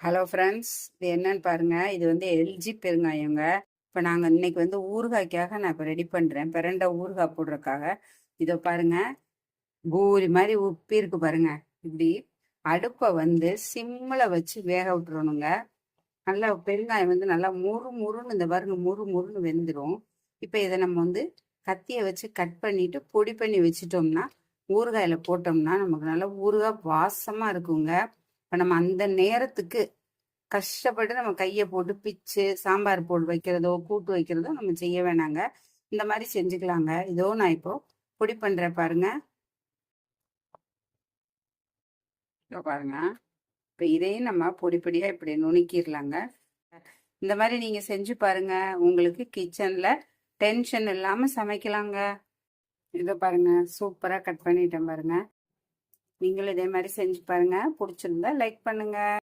Hello friends இது என்னன்னு பாருங்க. இது வந்து எல்ஜி பெருங்காயங்க. இப்போ நாங்கள் இன்னைக்கு வந்து ஊறுகாய்க்காக நான் இப்போ ரெடி பண்ணுறேன் பிறண்டை ஊறுகாய் போடுறதுக்காக. இதை பாருங்க. பூரி மாதிரி உப்பி இருக்கு பாருங்க. இப்படி அடுப்பை வந்து சிம்மில் வச்சு வேக விட்டுறணுங்க. நல்லா பெருங்காயம் வந்து நல்லா முறு முறுன்னு இந்த பாருங்க முறு முறுன்னு வெந்துடும் இப்போ இதை நம்ம வந்து கத்தியை வச்சு கட் பண்ணிட்டு பொடி பண்ணி வச்சிட்டோம்னா ஊறுகாயில் போட்டோம்னா நமக்கு நல்லா ஊறுகாய் வாசமாக இருக்குங்க. இப்போ நம்ம அந்த நேரத்துக்கு கஷ்டப்பட்டு நம்ம கையை போட்டு பிச்சு சாம்பார் போல் வைக்கிறதோ கூட்டு வைக்கிறதோ நம்ம செய்ய வேணாங்க. இந்த மாதிரி செஞ்சுக்கலாங்க. இதோ நான் இப்போ பொடி பண்ணுறேன் பாருங்க. இதோ பாருங்க. இப்போ இதையும் நம்ம பொடி பொடியாக இப்படி நுணுக்கிடலாங்க இந்த மாதிரி நீங்கள் செஞ்சு பாருங்க. உங்களுக்கு கிச்சனில் டென்ஷன் இல்லாமல் சமைக்கலாங்க. இதை பாருங்க. சூப்பராக கட் பண்ணிட்டேன் பாருங்க. நீங்களும் இதே மாதிரி செஞ்சு பாருங்க. பிடிச்சிருந்தா லைக் பண்ணுங்க.